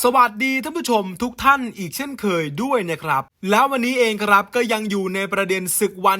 สวัสดีท่านผู้ชมทุกท่านอีกเช่นเคยด้วยนะครับ แล้ววันนี้เองครับก็ยังอยู่ในประเด็นศึกวัน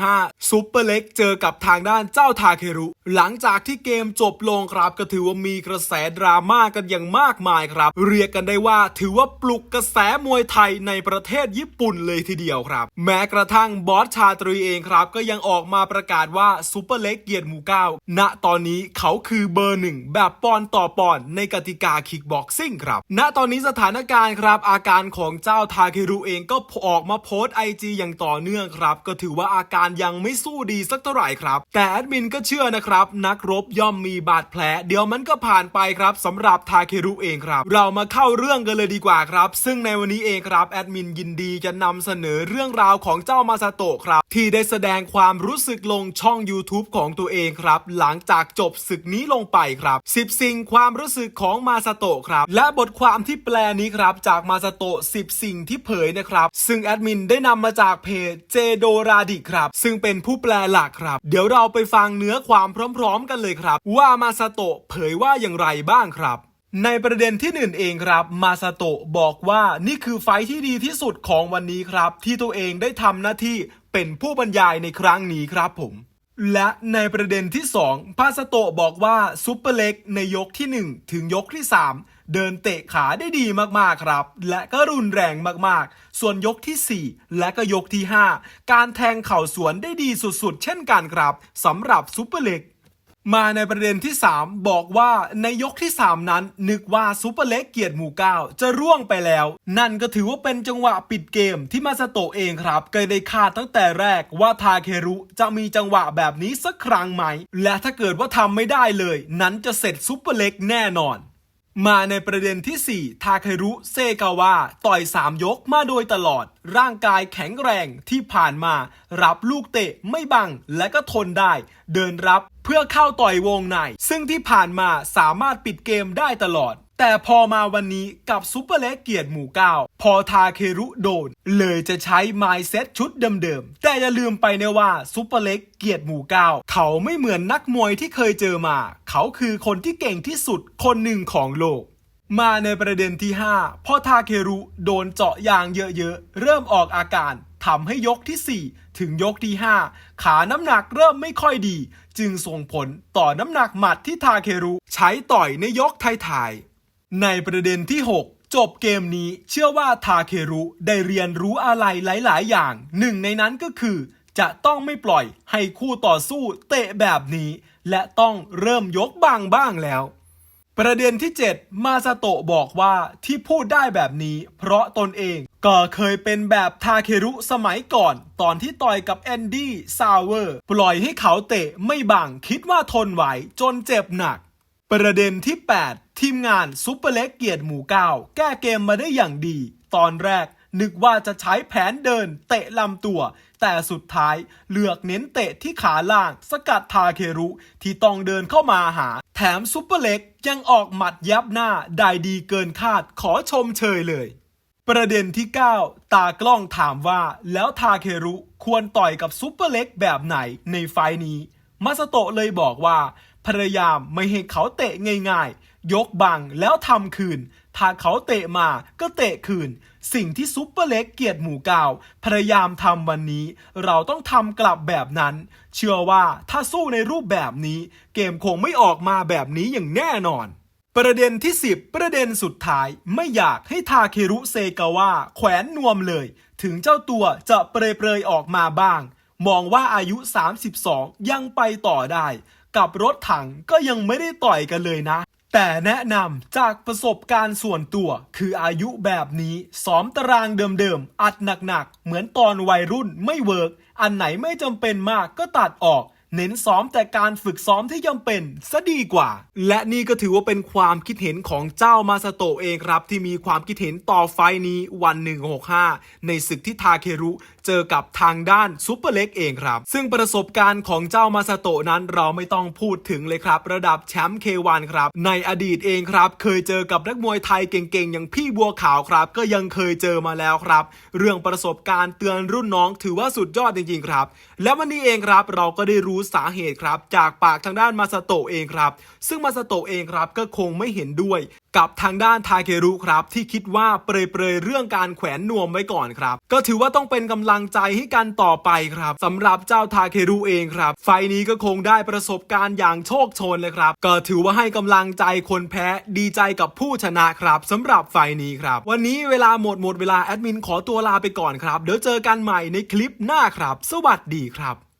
165 ซุปเปอร์เล็กเจอกับทางด้านเจ้าทาเครุ หลังจากที่เกมจบลงครับก็ถือว่ามีกระแสดราม่ากันอย่างมากมายครับ เรียกกันได้ว่าถือว่าปลุกกระแสมวยไทยในประเทศญี่ปุ่นเลยทีเดียวครับ แม้กระทั่งบอสชาตรีเองครับ ก็ยังออกมาประกาศว่าซุปเปอร์เล็กเกียรติหมู่เก้าณตอนนี้เขาคือเบอร์หนึ่งแบบปอนต่อปอนในกติกาคิกบ็อกซิ่งครับณตอนนี้สถานการณ์ครับ อาการของเจ้าทาเครุเองก็ออกมาโพสไอจีอย่างต่อเนื่องครับ ก็ถือว่าอาการยังไม่สู้ดีสักเท่าไหร่ครับ แต่แอดมินก็เชื่อนะครับ นักรบย่อมมีบาดแผล เดี๋ยวมันก็ผ่านไปครับสำหรับทาเครุเองครับ เรามาเข้าเรื่องกันเลยดีกว่าครับ ซึ่งในวันนี้เองครับแอดมินยินดีจะนำเสนอเรื่องราวของเจ้ามาซาโตะครับ ที่ได้แสดงความรู้สึกลงช่อง YouTube ของตัวเองครับ หลังจากจบศึกนี้ลงไปครับ 10 สิ่งความรู้สึกของมาซาโตะครับ และบทความความที่แปลนี้ครับจากมาซาโตะ10 สิ่งที่เผยนะครับ ซึ่งแอดมินได้นำมาจากเพจเจโดราดิครับ ซึ่งเป็นผู้แปลหลักครับ เดี๋ยวเราไปฟังเนื้อความพร้อมๆ กันเลยครับ ว่ามาซาโตะเผยว่าอย่างไรบ้างครับในประเด็นที่หนึ่งเองครับ มาซาโตะบอกว่านี่คือไฟที่ดีที่สุดของวันนี้ครับ ที่ตัวเองได้ทำหน้าที่เป็นผู้บรรยายในครั้งนี้ครับผม และในประเด็นที่2พาสโตะบอกว่าซุปเปอร์เล็กในยกที่ 1 ถึงยกที่ 3 เดินเตะขาได้ดีมากๆครับ และก็รุนแรงมากๆ ส่วนยกที่ 4 และก็ยกที่ 5 การแทงเข่าสวนได้ดีสุดๆ เช่นกันครับสำหรับซุปเปอร์เล็กมาในประเด็นที่ 3 บอกว่าในยกที่ 3 นั้น นึกว่าซูเปอร์เล็กเกียรติหมู่เก้าจะร่วงไปแล้ว นั่นก็ถือว่าเป็นจังหวะปิดเกมที่มาสโตเองครับเคยได้คาดตั้งแต่แรกว่าทาเครุจะมีจังหวะแบบนี้สักครั้งไหม และถ้าเกิดว่าทำไม่ได้เลย นั้นจะเสร็จซูเปอร์เล็กแน่นอน มาในประเด็นที่ 4 ทาเครุเซกาวะต่อย 3 ยกมาโดยตลอด ร่างกายแข็งแรงที่ผ่านมา รับลูกเตะไม่บังและก็ทนได้ เดินรับเพื่อเข้าต่อยวงใน ซึ่งที่ผ่านมาสามารถปิดเกมได้ตลอด แต่พอมาวันนี้กับซุปเปอร์เล็กเกียรติหมู่เก้าพอทาเครุโดน เลยจะใช้ไมซ์เซ็ตชุดเดิมๆ แต่อย่าลืมไปนะว่าซุปเปอร์เล็กเกียรติหมู่เก้าเขาไม่เหมือนนักมวยที่เคยเจอมา เขาคือคนที่เก่งที่สุดคนหนึ่งของโลก มาในประเด็นที่ 5 พอทาเครุโดนเจาะยางเยอะๆ เริ่มออกอาการทำให้ยกที่ 4 ถึงยกที่ 5 ขาน้ำหนักเริ่มไม่ค่อยดี จึงส่งผลต่อน้ำหนักหมัดที่ทาเครุใช้ต่อยในยกท้ายๆ ในประเด็นที่ 6 จบเกมนี้เชื่อว่าทาเครุได้เรียนรู้อะไรหลาย ๆ อย่าง หนึ่งในนั้นก็คือ จะต้องไม่ปล่อยให้คู่ต่อสู้เตะแบบนี้ และต้องเริ่มยกบางบ้างแล้ว ประเด็นที่ 7 มาซาโตะบอกว่าที่พูดได้แบบนี้ เพราะตนเองก็เคยเป็นแบบทาเครุสมัยก่อน ตอนที่ต่อยกับแอนดี้ซาวเวอร์ ปล่อยให้เขาเตะไม่บังคิดว่าทนไหวจนเจ็บหนัก ประเด็นที่ 8 ทีมงานซุปเปอร์เล็กเกียรติหมู่เก้าแก้เกมมาได้อย่างดี ตอนแรกนึกว่าจะใช้แผนเดินเตะลำตัว แต่สุดท้ายเลือกเน้นเตะที่ขาล่าง สกัดทาเครุที่ต้องเดินเข้ามาหา แถมซุปเปอร์เล็กยังออกหมัดยับหน้าได้ดีเกินคาดขอชมเชยเลย ประเด็นที่ 9 ตากล้องถามว่าแล้วทาเครุควรต่อยกับซุปเปอร์เล็กแบบไหนในไฟล์นี้มาสโตะเลยบอกว่า พยายามไม่ให้เขาเตะง่ายๆ ยกบังแล้วทำคืน ถ้าเขาเตะมาก็เตะคืน สิ่งที่ซุปเปอร์เล็กเกียรติหมู่เก้าพยายามทำวันนี้ เราต้องทำกลับแบบนั้น เชื่อว่าถ้าสู้ในรูปแบบนี้ เกมคงไม่ออกมาแบบนี้อย่างแน่นอนประเด็นที่ 10 ประเด็นสุดท้ายไม่อยากให้ทาเครุเซกาวะแขวนนวมเลย ถึงเจ้าตัวจะเปรยๆออกมาบ้าง มองว่าอายุ 32 ยังไปต่อได้ กับรถถังก็ยังไม่ได้ต่อยกันเลยนะ แต่แนะนำจากประสบการณ์ส่วนตัว คืออายุแบบนี้ซ้อมตารางเดิมๆ อัดหนักๆ เหมือนตอนวัยรุ่นไม่เวิร์กอันไหนไม่จำเป็นมากก็ตัดออก เน้นซ้อมแต่การฝึกซ้อมที่จำเป็นซะดีกว่า และนี่ก็ถือว่าเป็นความคิดเห็นของเจ้ามาสโตะเองครับ ที่มีความคิดเห็นต่อไฟล์นี้วัน 165 ในศึกที่ทาเครุเจอกับทางด้านซูเปอร์เล็กเองครับ ซึ่งประสบการณ์ของเจ้ามาซาโตะนั้นเราไม่ต้องพูดถึงเลยครับ ระดับแชมป์ K1 ครับ ในอดีตเองครับ เคยเจอกับนักมวยไทยเก่งๆ อย่างพี่บัวขาวครับ ก็ยังเคยเจอมาแล้วครับ เรื่องประสบการณ์เตือนรุ่นน้องถือว่าสุดยอดจริงๆครับ และวันนี้เองครับเราก็ได้รู้สาเหตุครับ จากปากทางด้านมาซาโตะเองครับ ซึ่งมาซาโตะเองครับก็คงไม่เห็นด้วยกับทางด้านทาเครุครับ ที่คิดว่าเปรยๆเรื่องการแขวนนวมไว้ก่อนครับ ก็ถือว่าต้องเป็นกำลังใจให้กันต่อไปครับสำหรับเจ้าทาเครุเองครับ ไฟนี้ก็คงได้ประสบการณ์อย่างโชคโชนเลยครับ ก็ถือว่าให้กำลังใจคนแพ้ดีใจกับผู้ชนะครับสำหรับไฟนี้ครับ วันนี้เวลาหมดหมดเวลาแอดมินขอตัวลาไปก่อนครับเดี๋ยวเจอกันใหม่ในคลิปหน้าครับ สวัสดีครับ